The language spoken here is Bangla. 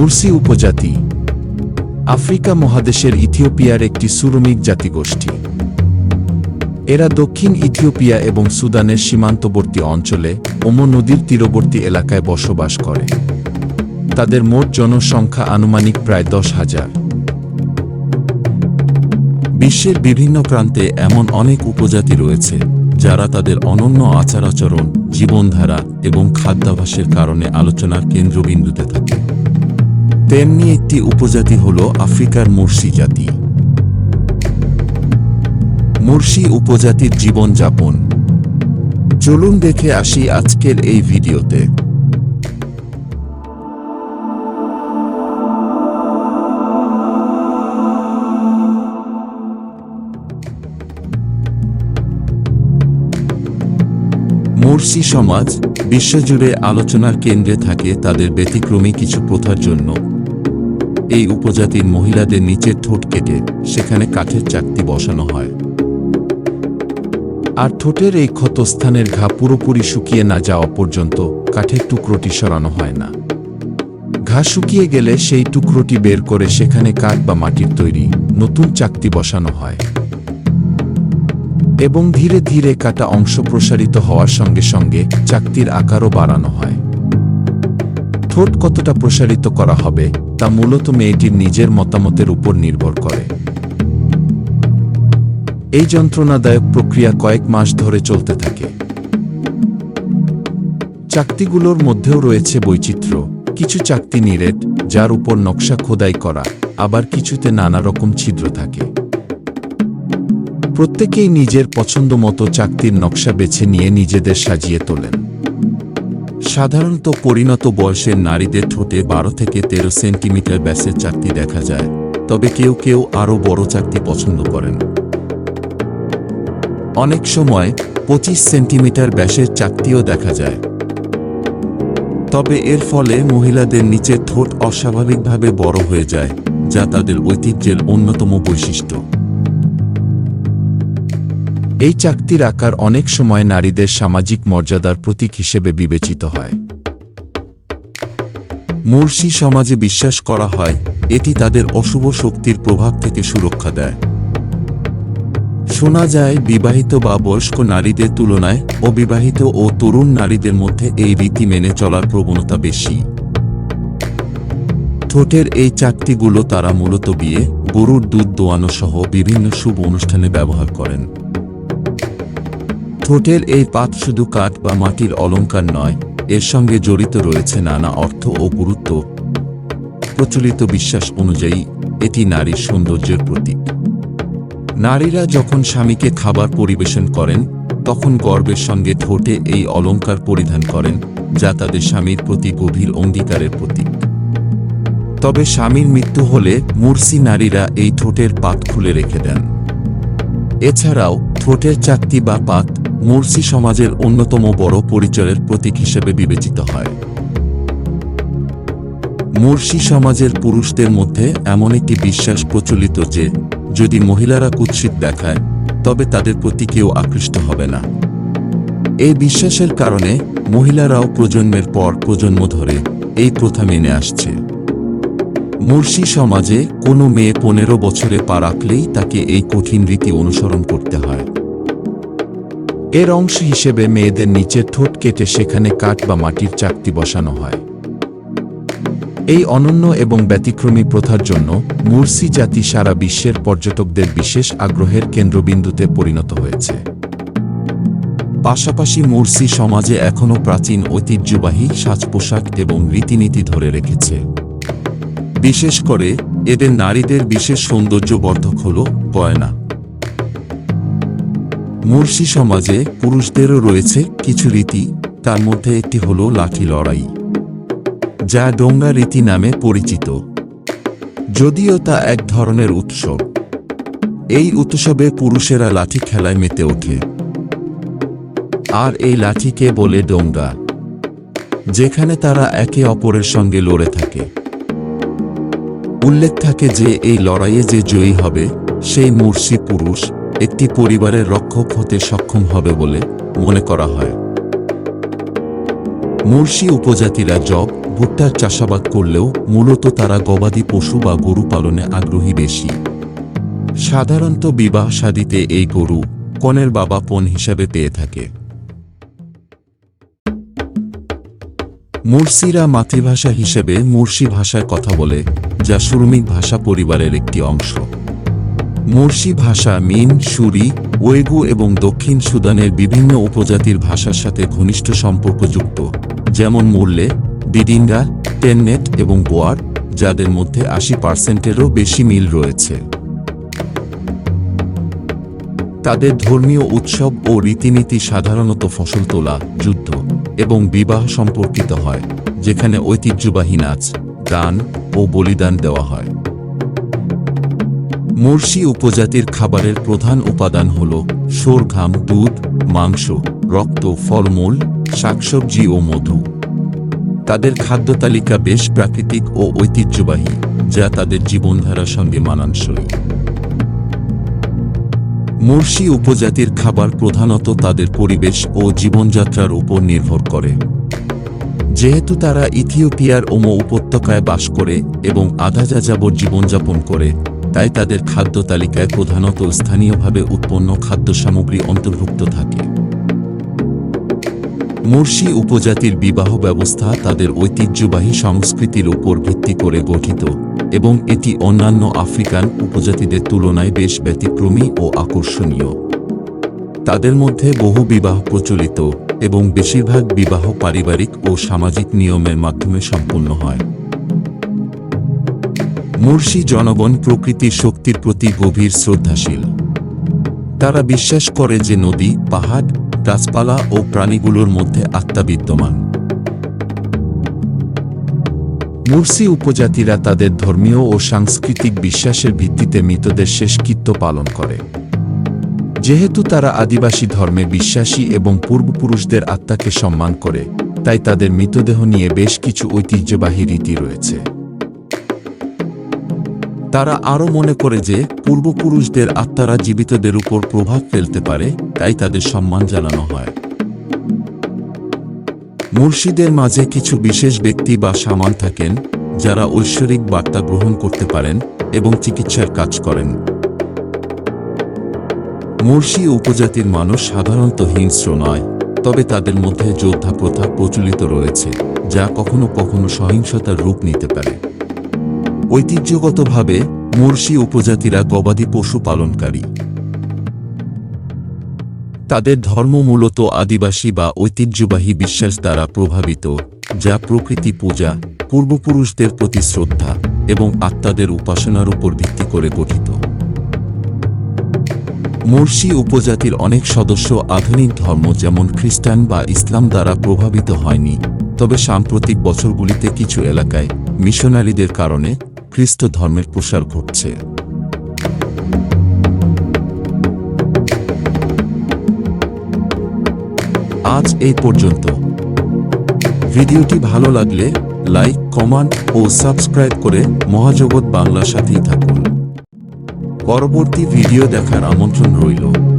মুরসি উপজাতি। আফ্রিকা মহাদেশের ইথিওপিয়ার একটি সুরমিক জাতিগোষ্ঠী। এরা দক্ষিণ ইথিওপিয়া এবং সুদানের সীমান্তবর্তী অঞ্চলে ওমো নদীর তীরবর্তী এলাকায় বসবাস করে। তাদের মোট জনসংখ্যা আনুমানিক প্রায় দশ হাজার। বিশ্বের বিভিন্ন প্রান্তে এমন অনেক উপজাতি রয়েছে, যারা তাদের অনন্য আচার আচরণ জীবনধারা এবং খাদ্যাভাসের কারণে আলোচনার কেন্দ্রবিন্দুতে থাকে। তেমনি একটি উপজাতি হল আফ্রিকার মুর্শি জাতি। মুর্শি উপজাতির জীবনযাপন। চলুন দেখে আসি আজকের এই ভিডিওতে। মুর্শি সমাজ বিশ্বজুড়ে আলোচনার কেন্দ্রে থাকে তাদের ব্যতিক্রমী কিছু প্রথার জন্য। এই উপজাতির মহিলাদের নিচের ঠোঁট কেটে সেখানে কাঠের চাকতি বসানো হয়। আর ঠোঁটের এই ক্ষতস্থানের ঘা পুরোপুরি শুকিয়ে না যাওয়া পর্যন্ত কাঠের টুকরোটি সরানো হয় না। ঘা শুকিয়ে গেলে সেই টুকরোটি বের করে সেখানে কাঠ বা মাটির তৈরি নতুন চাকতি বসানো হয়। এবং ধীরে ধীরে কাটা অংশ প্রসারিত হওয়ার সঙ্গে সঙ্গে চাকতির আকারও বাড়ানো হয়। ঠোঁট কতটা প্রসারিত করা হবে, তা মূলত মেয়েটির নিজের মতামতের উপর নির্ভর করে। এই যন্ত্রণাদায়ক প্রক্রিয়া কয়েক মাস ধরে চলতে থাকে। চাকতিগুলোর মধ্যেও রয়েছে বৈচিত্র্য, কিছু চাকতি নিরেট, যার উপর নকশা খোদাই করা, আবার কিছুতে নানা রকম ছিদ্র থাকে। প্রত্যেকেই নিজের পছন্দ মতো চাকতির নকশা বেছে নিয়ে নিজেদের সাজিয়ে তোলেন। সাধারণত পরিণত বয়সের নারীদের ঠোঁটে বারো থেকে তেরো সেন্টিমিটার ব্যাসের চাকতি দেখা যায়, তবে কেউ কেউ আরও বড় চাকতি পছন্দ করেন। অনেক সময় পঁচিশ সেন্টিমিটার ব্যাসের চাকতিও দেখা যায়। তবে এর ফলে মহিলাদের নিচের ঠোঁট অস্বাভাবিকভাবে বড় হয়ে যায়, যা তাদের ঐতিহ্যের অন্যতম বৈশিষ্ট্য। এই চাকতির আকার অনেক সময় নারীদের সামাজিক মর্যাদার প্রতীক হিসেবে বিবেচিত হয়। মুর্শি সমাজে বিশ্বাস করা হয়, এটি তাদের অশুভ শক্তির প্রভাব থেকে সুরক্ষা দেয়। শোনা যায়, বিবাহিত বা বয়স্ক নারীদের তুলনায় অবিবাহিত ও তরুণ নারীদের মধ্যে এই রীতি মেনে চলার প্রবণতা বেশি। ঠোঁটের এই চাকতিগুলো তারা মূলত বিয়ে, গরুর দুধ দোয়ানো সহ বিভিন্ন শুভ অনুষ্ঠানে ব্যবহার করেন। ঠোঁটের এই পাত শুধু কাঠ বা মাটির অলংকার নয়, এর সঙ্গে জড়িত রয়েছে নানা অর্থ ও গুরুত্ব। প্রচলিত বিশ্বাস অনুযায়ী, এটি নারীর সৌন্দর্যের প্রতীক। নারীরা যখন স্বামীকে খাবার পরিবেশন করেন, তখন গর্বের সঙ্গে ঠোঁটে এই অলংকার পরিধান করেন, যা তাদের স্বামীর প্রতি গভীর অঙ্গীকারের প্রতীক। তবে স্বামীর মৃত্যু হলে মুরসি নারীরা এই ঠোঁটের পাত খুলে রেখে দেন। এছাড়াও ঠোঁটের চাকতি বা পাত মুরসি সমাজের অন্যতম বড় পরিচয়ের প্রতীক হিসেবে বিবেচিত হয়। মুরসি সমাজের পুরুষদের মধ্যে এমন একটি বিশ্বাস প্রচলিত যে, যদি মহিলারা কুৎসিত দেখায়, তবে তাদের প্রতি কেউ আকৃষ্ট হবে না। এই বিশ্বাসের কারণে মহিলারাও প্রজন্মের পর প্রজন্ম ধরে এই প্রথা মেনে আসছে। মুর্শি সমাজে কোনো মেয়ে পনেরো বছরে পা রাখলেই তাকে এই কঠিন রীতি অনুসরণ করতে হয়। এর অংশ হিসেবে মেয়েদের নিচে ঠোঁট কেটে সেখানে কাঠ বা মাটির চাকতি বসানো হয়। এই অনন্য এবং ব্যতিক্রমী প্রথার জন্য মুরসি জাতি সারা বিশ্বের পর্যটকদের বিশেষ আগ্রহের কেন্দ্রবিন্দুতে পরিণত হয়েছে। পাশাপাশি মুরসি সমাজে এখনও প্রাচীন ঐতিহ্যবাহী সাজ পোশাক এবং রীতিনীতি ধরে রেখেছে। বিশেষ করে এদের নারীদের বিশেষ সৌন্দর্যবর্ধক হল গয়না। মুর্শি সমাজে পুরুষদেরও রয়েছে কিছু রীতি, তার মধ্যে একটি হল লাঠি লড়াই, যা ডোঙ্গা রীতি নামে পরিচিত। যদিও তা এক ধরনের উৎসব, এই উৎসবে পুরুষেরা লাঠি খেলায় মেতে ওঠে। আর এই লাঠিকে বলে ডোঙ্গা যেখানে তারা একে অপরের সঙ্গে লড়ে থাকে। উল্লেখ থাকে যে এই লড়াইয়ে যে জয়ী হবে, সেই মুর্শি পুরুষ একটি পরিবারের রক্ষক হতে সক্ষম হবে বলে মনে করা হয়। মুর্শি উপজাতিরা জব, ভুট্টার চাষাবাদ করলেও মূলত তারা গবাদি পশু বা গরু পালনে আগ্রহী বেশি। সাধারণত বিবাহ শাদিতে এই গরু কনের বাবা পণ হিসাবে পেয়ে থাকে। মুর্শিরা মাতৃভাষা হিসেবে মুর্শি ভাষায় কথা বলে, যা সুরমিক ভাষা পরিবারের একটি অংশ। মুর্শি ভাষা, মিন, সুরি, ওয়েগু এবং দক্ষিণ সুদানের বিভিন্ন উপজাতির ভাষার সাথে ঘনিষ্ঠ সম্পর্কযুক্ত যেমন মুরলে, বিডিঙ্গা, টেননেট এবং বোয়ার যাদের মধ্যে আশি পার্সেন্টেরও বেশি মিল রয়েছে। তাদের ধর্মীয় উৎসব ও রীতিনীতি সাধারণত ফসল তোলা, যুদ্ধ এবং বিবাহ সম্পর্কিত হয়, যেখানে ঐতিহ্যবাহী নাচ, গান ও বলিদান দেওয়া হয়। মুর্শি উপজাতির খাবারের প্রধান উপাদান হল সোরঘাম, দুধ, মাংস, রক্ত, ফলমূল, শাকসবজি ও মধু। তাদের খাদ্য তালিকা বেশ প্রাকৃতিক ও ঐতিহ্যবাহী, যা তাদের জীবনধারার সঙ্গে মানানসই। মুর্শি উপজাতির খাবার প্রধানত তাদের পরিবেশ ও জীবনযাত্রার উপর নির্ভর করে। যেহেতু তারা ইথিওপিয়ার ওমো উপত্যকায় বাস করে এবং আধা যাযাবর জীবনযাপন করে তাই তাদের খাদ্য তালিকায় প্রধানত স্থানীয়ভাবে উৎপন্ন খাদ্য সামগ্রী অন্তর্ভুক্ত থাকে। মুর্শি উপজাতির বিবাহ ব্যবস্থা তাদের ঐতিহ্যবাহী সংস্কৃতির উপর ভিত্তি করে গঠিত এবং এটি অন্যান্য আফ্রিকান উপজাতিদের তুলনায় বেশ ব্যতিক্রমী ও আকর্ষণীয়। তাদের মধ্যে বহু বিবাহ প্রচলিত এবং বেশিরভাগ বিবাহ পারিবারিক ও সামাজিক নিয়মের মাধ্যমে সম্পন্ন হয়। মুর্শি জনগণ প্রকৃতির শক্তির প্রতি গভীর শ্রদ্ধাশীল। তারা বিশ্বাস করে যে নদী, পাহাড়, গাছপালা ও প্রাণীগুলোর মধ্যে আত্মা বিদ্যমান। মুরসি উপজাতিরা তাদের ধর্মীয় ও সাংস্কৃতিক বিশ্বাসের ভিত্তিতে মৃতদের শেষকৃত্য পালন করে। যেহেতু তারা আদিবাসী ধর্মে বিশ্বাসী এবং পূর্বপুরুষদের আত্মাকে সম্মান করে, তাই তাদের মৃতদেহ নিয়ে বেশ কিছু ঐতিহ্যবাহী রীতি রয়েছে। তারা আরও মনে করে যে পূর্বপুরুষদের আত্মারা জীবিতদের উপর প্রভাব ফেলতে পারে, তাই তাদের সম্মান জানানো হয়। মুর্শিদের মাঝে কিছু বিশেষ ব্যক্তি বা সামান থাকেন, যারা ঐশ্বরিক বার্তা গ্রহণ করতে পারেন এবং চিকিৎসার কাজ করেন। মুর্শি উপজাতির মানুষ সাধারণত হিংস্র নয়, তবে তাদের মধ্যে যোদ্ধা প্রথা প্রচলিত রয়েছে, যা কখনো কখনো সহিংসতার রূপ নিতে পারে। ঐতিহ্যগতভাবে মুর্শি উপজাতিরা গবাদি পশু পালনকারী। তাদের ধর্ম মূলত আদিবাসী বা ঐতিহ্যবাহী বিশ্বাস দ্বারা প্রভাবিত, যা প্রকৃতি পূজা, পূর্বপুরুষদের প্রতি শ্রদ্ধা এবং আত্মাদের উপাসনার উপর ভিত্তি করে গঠিত। মুর্শি উপজাতির অনেক সদস্য আধুনিক ধর্ম যেমন খ্রিস্টান বা ইসলাম দ্বারা প্রভাবিত হয়নি, তবে সাম্প্রতিক বছরগুলিতে কিছু এলাকায় মিশনারিদের কারণে খ্রিস্ট ধর্মের প্রসার ঘটছে। আজ এই পর্যন্ত। ভিডিওটি ভালো লাগলে লাইক, কমেন্ট ও সাবস্ক্রাইব করে মহাজগৎ বাংলার সাথেই থাকুন। পরবর্তী ভিডিও দেখার আমন্ত্রণ রইল।